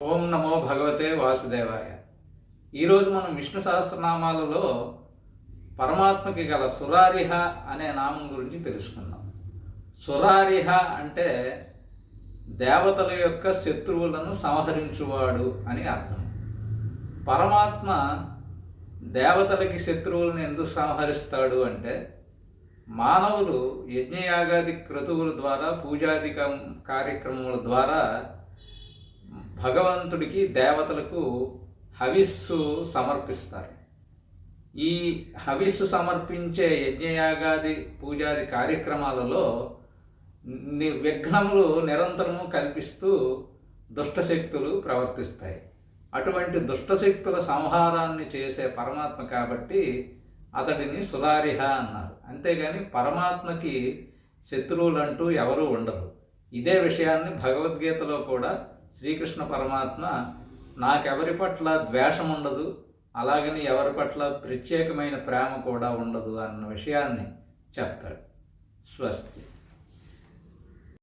ఓం నమో భగవతే వాసుదేవాయ. ఈరోజు మనం విష్ణు సహస్రనామాలలో పరమాత్మకి గల సురారిహ అనే నామం గురించి తెలుసుకుందాం. సురారిహ అంటే దేవతల యొక్క శత్రువులను సంహరించువాడు అని అర్థం. పరమాత్మ దేవతలకి శత్రువులను ఎందుకు సంహరిస్తాడు అంటే మానవులు యజ్ఞయాగాది క్రతువుల ద్వారా పూజాది కార్యక్రమముల ద్వారా భగవంతుడికి దేవతలకు హవిస్సు సమర్పిస్తారు. ఈ హవిస్సు సమర్పించే యజ్ఞయాగాది పూజాది కార్యక్రమాలలో విఘ్నములు నిరంతరము కల్పిస్తూ దుష్టశక్తులు ప్రవర్తిస్తాయి. అటువంటి దుష్టశక్తుల సంహారాన్ని చేసే పరమాత్మ కాబట్టి అతడిని సులారిహ అన్నారు. అంతేగాని పరమాత్మకి శత్రువులంటూ ఎవరూ ఉండరు. ఇదే విషయాన్ని భగవద్గీతలో కూడా శ్రీకృష్ణ పరమాత్మ నాకెవరి పట్ల ద్వేషం ఉండదు అలాగని ఎవరి పట్ల ప్రత్యేకమైన ప్రేమ కూడా ఉండదు అన్న విషయాన్ని చెప్తాడు. స్వస్తి.